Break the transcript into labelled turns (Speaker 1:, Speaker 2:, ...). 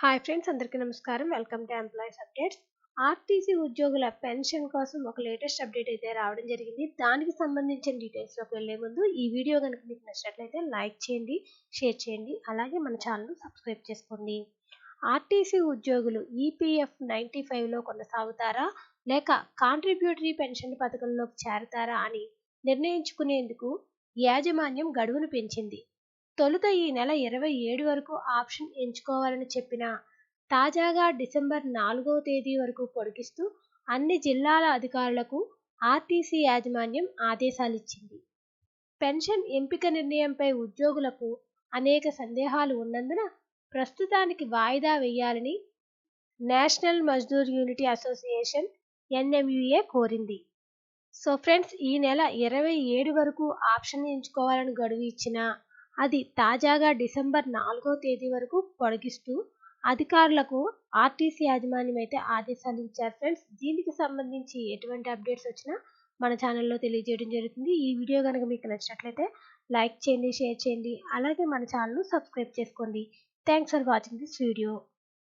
Speaker 1: Hi friends అందరికీ నమస్కారం. Welcome to employees updates. RTC ఉద్యోగుల పెన్షన్ కోసం ఒక లేటెస్ట్ అప్డేట్ అయితే రావడం జరిగింది. దానికి సంబంధించిన డీటెయిల్స్లోకి వెళ్ళే ముందు ఈ వీడియో కనుక మీకు నచ్చినట్లయితే లైక్ చేయండి షేర్ చేయండి అలాగే మన ఛానల్ సబ్స్క్రైబ్ చేసుకోండి. ఆర్టీసీ ఉద్యోగులు ఈపీఎఫ్ నైంటీ ఫైవ్లో కొనసాగుతారా? లేక కాంట్రిబ్యూటరీ పెన్షన్ పథకంలోకి చేరతారా అని నిర్ణయించుకునేందుకు యాజమాన్యం గడువును పెంచింది. తొలుత ఈ నెల ఇరవై ఏడు వరకు ఆప్షన్ ఎంచుకోవాలని చెప్పిన తాజాగా డిసెంబర్ నాలుగవ తేదీ వరకు పొడిగిస్తూ అన్ని జిల్లాల అధికారులకు ఆర్టీసీ యాజమాన్యం ఆదేశాలిచ్చింది. పెన్షన్ ఎంపిక నిర్ణయంపై ఉద్యోగులకు అనేక సందేహాలు ఉన్నందున ప్రస్తుతానికి వాయిదా వేయాలని national Mazdoor unity association NMUA కోరింది. సో ఫ్రెండ్స్ ఈ నెల ఇరవై ఏడు వరకు ఆప్షన్ ఎంచుకోవాలని గడువు ఇచ్చిన అది తాజాగా డిసెంబర్ నాలుగో తేదీ వరకు పొడిగిస్తూ అధికారులకు ఆర్టీసీ యాజమాన్యం అయితే ఆదేశాలు ఇచ్చారు. ఫ్రెండ్స్ దీనికి సంబంధించి ఎటువంటి అప్డేట్స్ వచ్చినా మన ఛానల్లో తెలియజేయడం జరుగుతుంది. ఈ వీడియో కనుక మీకు నచ్చినట్లయితే లైక్ చేయండి షేర్ చేయండి. అలాగే మన ఛానల్ సబ్స్క్రైబ్ చేసుకోండి. Thanks for watching this video.